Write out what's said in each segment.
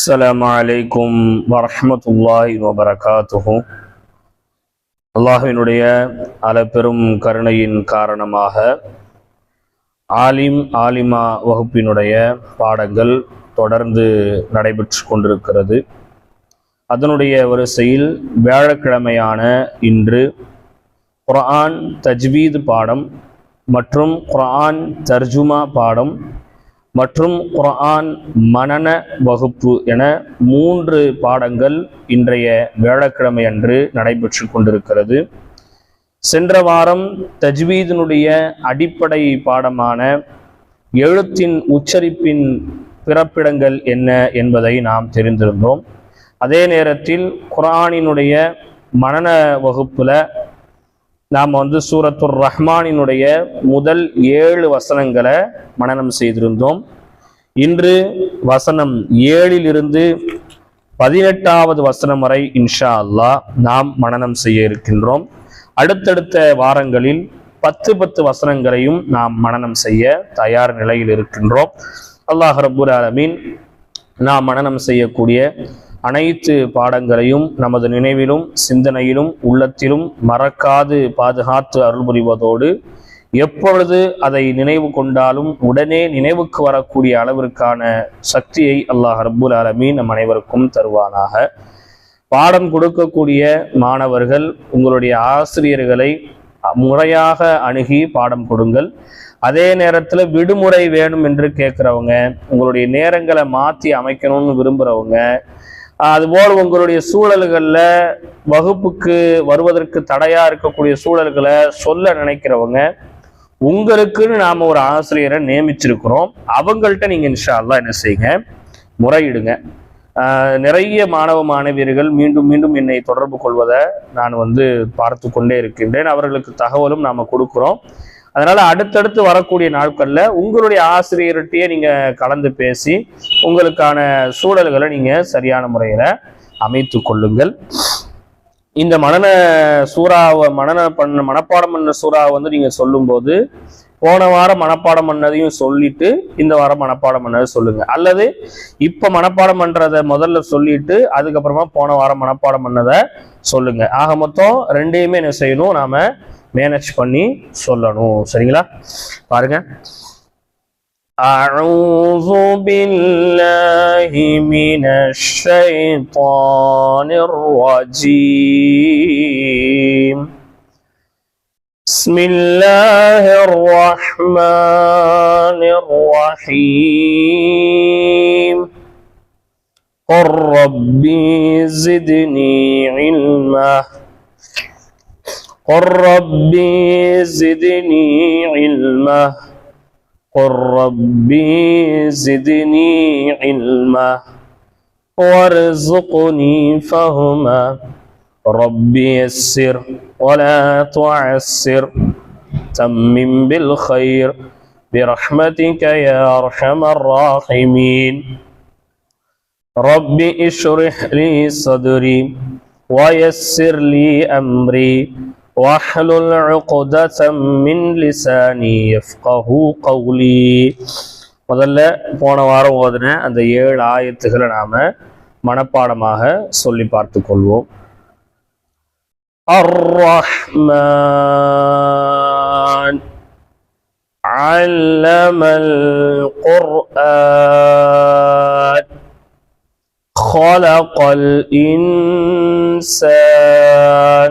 السلام عليكم ورحمة الله وبركاته அல்லாஹ்வினுடைய அளப்பெரும் கருணையின் காரணமாக ஆலிம் ஆலிமா வகுப்பினுடைய பாடங்கள் தொடர்ந்து நடைபெற்று கொண்டிருக்கிறது அதனுடைய வரிசையில் வியாழக்கிழமையான இன்று குர்ஆன் தஜ்வீத் பாடம் மற்றும் குர்ஆன் தர்ஜுமா பாடம் மற்றும் குர்ஆன் மனன வகுப்பு என மூன்று பாடங்கள் இன்றைய வியாழக்கிழமை அன்று நடைபெற்று கொண்டிருக்கிறது. சென்ற வாரம் தஜ்வீதினுடைய அடிப்படை பாடமான எழுத்தின் உச்சரிப்பின் பிறப்பிடங்கள் என்ன என்பதை நாம் தெரிந்திருந்தோம். அதே நேரத்தில் குர்ஆனினுடைய மனன வகுப்புல நாம் வந்து சூரத்துர் ரஹ்மானினுடைய முதல் ஏழு வசனங்களை மனநம் செய்திருந்தோம். இன்று வசனம் ஏழிலிருந்து பதினெட்டாவது வசனம் வரை இன்ஷா அல்லாஹ் நாம் மனநம் செய்ய இருக்கின்றோம். அடுத்தடுத்த வாரங்களில் பத்து பத்து வசனங்களையும் நாம் மனநம் செய்ய தயார் நிலையில் இருக்கின்றோம். அல்லாஹ் ரபுல் ஆலமீன் நாம் மனநம் செய்யக்கூடிய அனைத்து பாடங்களையும் நமது நினைவிலும் சிந்தனையிலும் உள்ளத்திலும் மறக்காது பாதுகாத்து அருள் புரிவதோடு எப்பொழுது அதை நினைவு கொண்டாலும் உடனே நினைவுக்கு வரக்கூடிய அளவிற்கான சக்தியை அல்லாஹ் ரப்புல் ஆலமீன் நம் அனைவருக்கும் தருவானாக. பாடம் கொடுக்கக்கூடிய மாணவர்கள் உங்களுடைய ஆசிரியர்களை முறையாக அணுகி பாடம் கொடுங்கள். அதே நேரத்தில் விடுமுறை வேணும் என்று கேட்குறவங்க உங்களுடைய நேரங்களை மாற்றி அமைக்கணும்னு விரும்புகிறவங்க அதுபோல் உங்களுடைய சூழல்களில் வகுப்புக்கு வருவதற்கு தடையாக இருக்கக்கூடிய சூழல்களை சொல்ல நினைக்கிறவங்க உங்களுக்குன்னு நாம் ஒரு ஆசிரியரை நியமிச்சிருக்கிறோம். அவங்கள்ட்ட நீங்கள் இன்ஷால்லாம் என்ன செய்யுங்க? முறையிடுங்க. நிறைய மாணவ மாணவியர்கள் மீண்டும் மீண்டும் என்னை தொடர்பு கொள்வதை நான் வந்து பார்த்து கொண்டே இருக்கின்றேன். அவர்களுக்கு தகவலும் நாம் கொடுக்குறோம். அதனால அடுத்தடுத்து வரக்கூடிய நாட்கள்ல உங்களுடைய ஆசிரியர்கிட்டயே நீங்க கலந்து பேசி உங்களுக்கான சூழல்களை நீங்க சரியான முறையில அமைத்து கொள்ளுங்கள். இந்த மனன சூறாவை மனன பண்ண மனப்பாடம் பண்ண சூறாவை வந்து நீங்க சொல்லும்போது போன வாரம் மனப்பாடம் பண்ணதையும் சொல்லிட்டு இந்த வாரம் மனப்பாடம் பண்ணதை சொல்லுங்க. அல்லது இப்ப மனப்பாடம் பண்றதை முதல்ல சொல்லிட்டு அதுக்கப்புறமா போன வாரம் மனப்பாடம் பண்ணதை சொல்லுங்க. ஆக மொத்தம் ரெண்டையுமே என்ன செய்யணும்? நாம மேனேஜ் பண்ணி சொல்லணும் சரிங்களா பாருங்க أعوذ بالله من الشيطان الرجيم بسم الله الرحمن الرحيم قل ربي زدني علما قل ربي زدني علما. قل ربي زدني علما. وارزقني فهما. ربي يسر ولا تعسر. تمم بالخير برحمتك يا ارحم الراحمين. رب اشرح لي صدري ويسر لي امري. واحلل عقدة من لساني يفقه قولي முதல்ல போன வாரம் ஓதுன அந்த ஏழு ஆயத்துகளை நாம மனப்பாடமாக சொல்லி பார்த்து கொள்வோம் الرحمن علم القرآن خلق الإنسان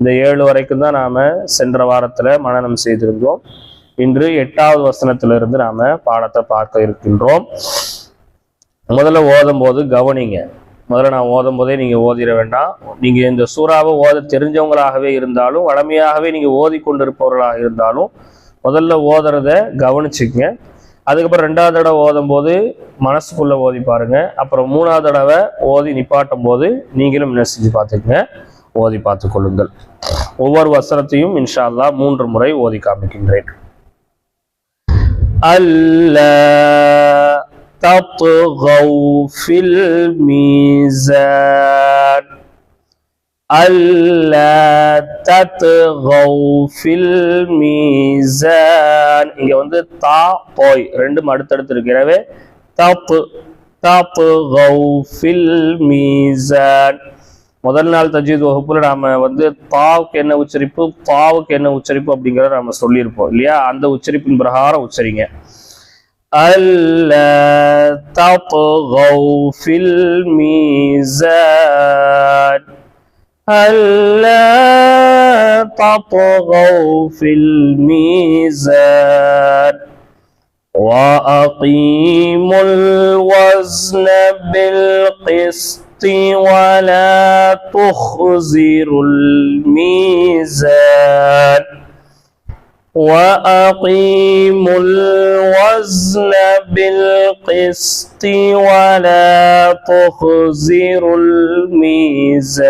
இந்த ஏழு வரைக்கும் தான் நாம சென்ற வாரத்துல மனனம் செய்திருந்தோம். இன்று எட்டாவது வசனத்திலிருந்து நாம பாடத்தை பார்க்க இருக்கின்றோம். முதல்ல ஓதும் போது கவனிங்க. முதல்ல நான் ஓதும் போதே நீங்க ஓதிட வேண்டாம். நீங்க இந்த சூறாவை ஓத தெரிஞ்சவங்களாகவே இருந்தாலும் வளமையாகவே நீங்க ஓதி கொண்டிருப்பவர்களாக இருந்தாலும் முதல்ல ஓதுறத கவனிச்சுக்கங்க. அதுக்கப்புறம் ரெண்டாவது தடவை ஓதும் போது மனசுக்குள்ள ஓதி பாருங்க. அப்புறம் மூணாவது தடவை ஓதி நிப்பாட்டும் போது நீங்களும் என்ன செஞ்சு பார்த்துக்குங்க. ஓதி பார்த்து கொள்ளுங்கள் ஒவ்வொரு வசனத்தையும் இன்ஷா அல்லாஹ் மூன்று முறை ஓதி காமிக்கின்றேன் ألا تطغوا في الميزان ألا تطغوا في الميزان இங்க வந்து தா போய் ரெண்டும் அடுத்தடுத்து இருக்கிறவே தப்பு தப்பு ஃபில் மீசான் முதல் நாள் தஜீத் வகுப்புல நாம வந்து தாவுக்கு என்ன உச்சரிப்பு தாவுக்கு என்ன உச்சரிப்பு அப்படிங்கிறத நாம சொல்லியிருப்போம் இல்லையா அந்த உச்சரிப்பின் பிரகாரம் உச்சரிங்க ألا تطغوا في الميزان ألا تطغوا في الميزان وأقيموا الوزن بالقسط ولا تخزروا الميزان وأقيموا الوزن بالقسط ولا تخزروا الميزان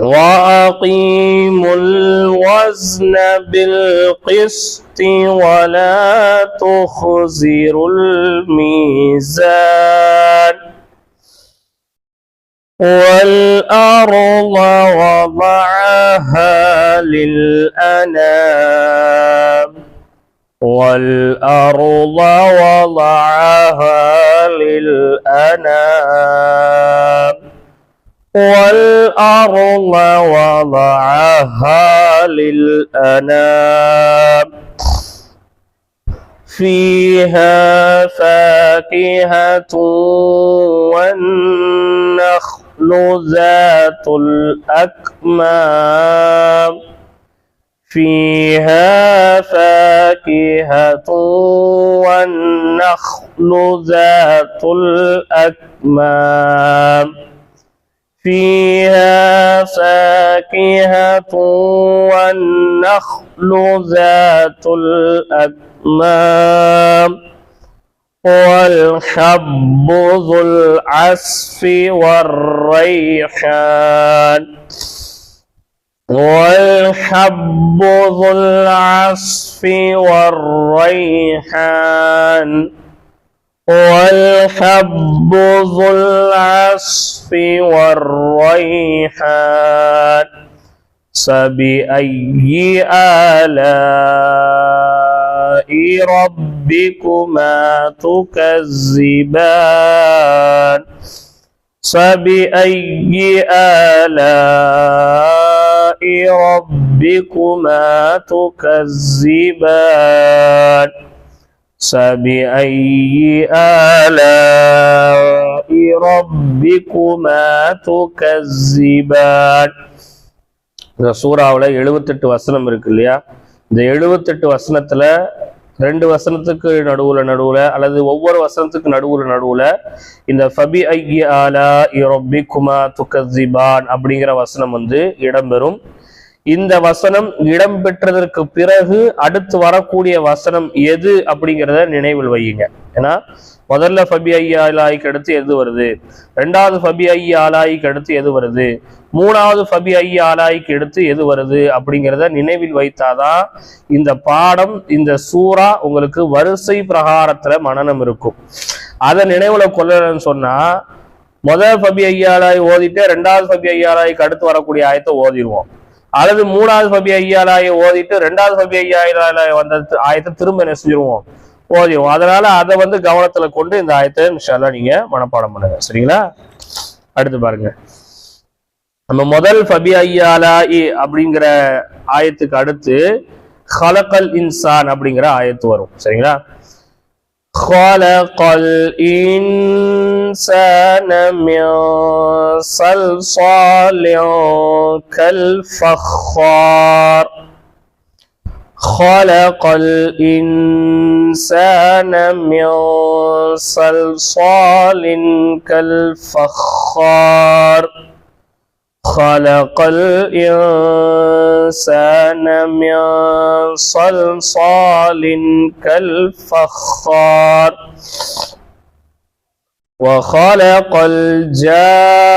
وأقيموا الوزن بالقسط ولا تخزروا الميزان والأرض وضعها للأنام والأرض وضعها للأنام والأرض وضعها للأنام. فيها فاكهة والنخل ذات الأكمام. فيها فاكهة والنخل ذات الأكمام. فيها فاكهة والنخل ذات الأكمام والحب ذو العصف والريحان والحب ذو العصف والريحان والحب ذو العصف والريحان فبأي آلاء ربكما تكذبان؟ فبأي آلاء ربكما تكذبان؟ فبأي آلاء ربكما تكذبان இந்த சூறாவில் எழுபத்தெட்டு வசனம் இருக்கு இல்லையா இந்த எழுபத்தெட்டு வசனத்துல ரெண்டு வசனத்துக்கு நடுவுல நடுவுல அல்லது ஒவ்வொரு வசனத்துக்கு நடுவுல நடுவுல இந்த ஃபபி ஐய ஆலா இரொப்பி குமா துக்கசிபான் அப்படிங்கிற வசனம் வந்து இடம்பெறும் இந்த வசனம் இடம்பெற்றதற்கு பிறகு அடுத்து வரக்கூடிய வசனம் எது அப்படிங்கிறத நினைவில் வையுங்க. ஏன்னா முதல்ல ஃபபி ஐயா ஆலாய்க்கு அடுத்து எது வருது? ரெண்டாவது ஃபபி ஐயா ஆலாய்க்கு அடுத்து எது வருது? மூணாவது ஃபபி ஐயா ஆலாய்க்கு எடுத்து எது வருது? அப்படிங்கிறத நினைவில் வைத்தாதான் இந்த பாடம் இந்த சூறா உங்களுக்கு வரிசை பிரகாரத்துல மனனம் இருக்கும். அதை நினைவுல கொள்ளலன்னு சொன்னா முதல் ஃபபி ஐயாலாய் ஓதிட்டு ரெண்டாவது ஃபபி ஐயாலாய்க்கு அடுத்து வரக்கூடிய ஆயத்தை ஓதிடுவோம். அல்லது மூணாவது சபி ஐயாலாய ஓதிட்டு ரெண்டாவது சபி ஐயாலாய வந்த ஆயத்தை திரும்ப என்ன செஞ்சிருவோம்? ஓதிடுவோம் அதனால அதை வந்து கவனத்துல கொண்டு இந்த ஆயத்தை இன்ஷால்லா நீங்க மனப்பாடம் பண்ணுங்க. சரிங்களா? அடுத்து பாருங்க. நம்ம முதல் ஃபபி ஐயாலாயி அப்படிங்கிற ஆயத்துக்கு அடுத்து ஹலக்கல் இன்சான் அப்படிங்கிற ஆயத்து வரும். சரிங்களா? خلق الإنسان من صلصال كالفخار. خلق الإنسان من صلصال كالفخار. خلق الإنسان من صلصال كالفخار وخلق الجان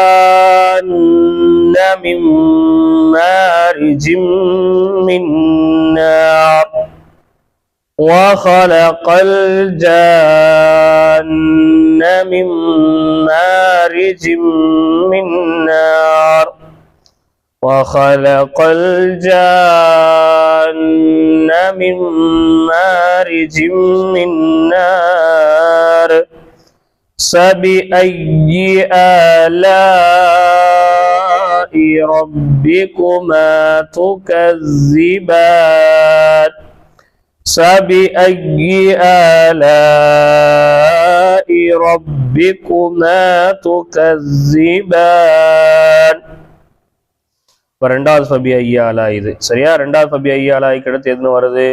من مارج من نار وخلق الجان من مارج من نار وخلق الجان من مارج من نار فبأي آلاء ربكما تكذبان؟ فبأي آلاء ربكما تكذبان؟ இப்போ ரெண்டாவது ஃபபி ஐயாலா இது சரியா ரெண்டாவது ஃபபி ஐயாலாய்க்கு அடுத்து எதுன்னு வருது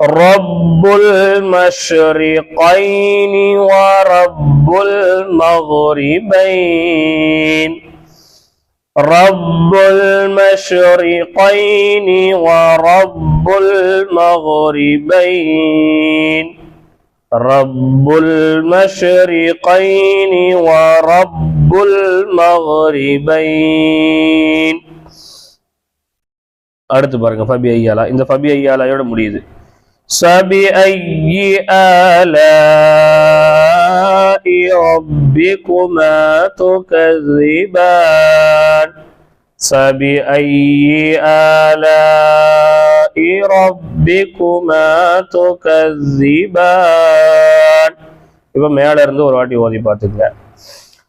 رب المشرقين ورب المغربين رب المشرقين ورب المغربين رب المشرقين ورب المغربين அடுத்து பாருங்க ஃபபி ஐயாலா. இந்த ஃபபி ஐயாலாயோட முடியுது. சபி ஐயி ஆலாஇ ரப்பிக்குமா துகذிபான் சபி ஐயி ஆலாஇ ரப்பிக்குமா துகذிபான் இப்போ மேல இருந்து ஒரு வாட்டி ஓதி பார்த்துக்கங்க.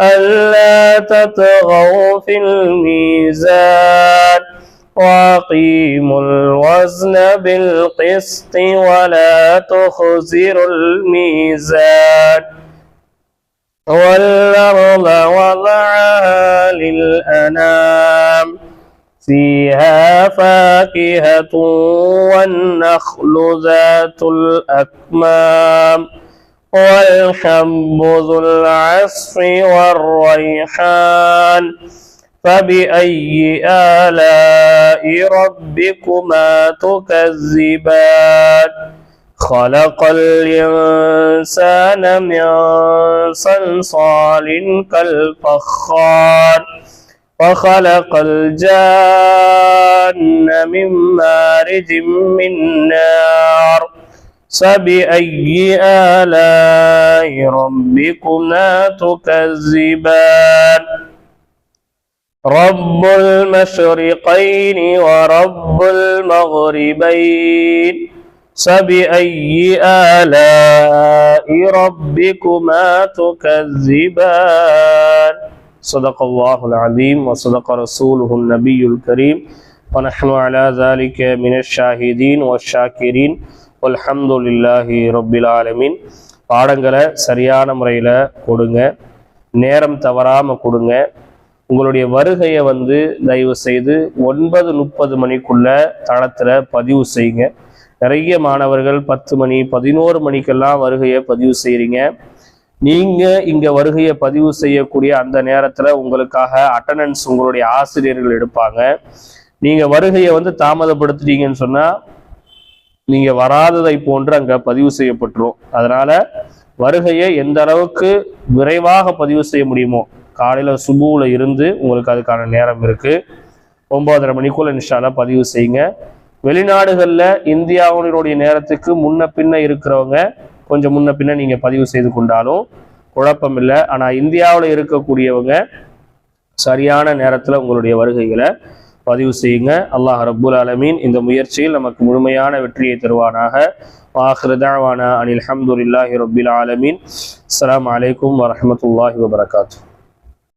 ألا تطغوا في الميزان وأقيموا الوزن بالقسط ولا تخسروا الميزان والأرض وضعها للأنام فيها فاكهة والنخل ذات الأكمام والحب ذو العصف والريحان فبأي آلاء ربكما تكذبان؟ خلق الإنسان من صلصال كالفخار وخلق الجان من مارج من نار فبأي آلاء ربكما تكذبان رب المشرقين ورب المغربين فبأي آلاء ربكما تكذبان صدق الله العظيم وصدق رسوله النبي الكريم ونحن على ذلك من الشاهدين والشاكرين அல்ஹம்துலில்லாஹி ரப்பில் ஆலமீன். பாடங்களை சரியான முறையில் கொடுங்க. நேரம் தவறாமல் கொடுங்க. உங்களுடைய வருகையை வந்து தயவு செய்து ஒன்பது முப்பது மணிக்குள்ள தளத்தில் பதிவு செய்யுங்க. நிறைய மாணவர்கள் பத்து மணி பதினோரு மணிக்கெல்லாம் வருகையை பதிவு செய்கிறீங்க நீங்கள் இங்கே வருகையை பதிவு செய்யக்கூடிய அந்த நேரத்தில் உங்களுக்காக அட்டண்டன்ஸ் உங்களுடைய ஆசிரியர்கள் எடுப்பாங்க. நீங்கள் வருகையை வந்து தாமதப்படுத்துட்டீங்கன்னு சொன்னால் நீங்க வராததை போன்று அங்க பதிவு செய்யப்பட்டுரும். அதனால வருகையை எந்த அளவுக்கு விரைவாக பதிவு செய்ய முடியுமோ காலையில சுபுவில் இருந்து உங்களுக்கு அதுக்கான நேரம் இருக்கு. ஒன்பதரை மணிக்குள்ள இன்ஷால்லா பதிவு செய்யுங்க. வெளிநாடுகள்ல இந்தியாவினுடைய நேரத்துக்கு முன்ன பின்ன இருக்கிறவங்க கொஞ்சம் முன்ன பின்ன நீங்க பதிவு செய்து கொண்டாலும் குழப்பம் இல்லை ஆனா இந்தியாவில் இருக்கக்கூடியவங்க சரியான நேரத்துல உங்களுடைய வருகைகளை பதிவு செய்யுங்க. அல்லாஹ் ரபுல் அலமீன் இந்த முயற்சியில் நமக்கு முழுமையான வெற்றியை தருவானாக. வாஹிருதாவான அனில் அஹமதுல்லாஹி ரபுல் ஆலமீன். அஸ்லாம் வலைக்கம் வரமத்துல்லாஹி வபரகாத்து.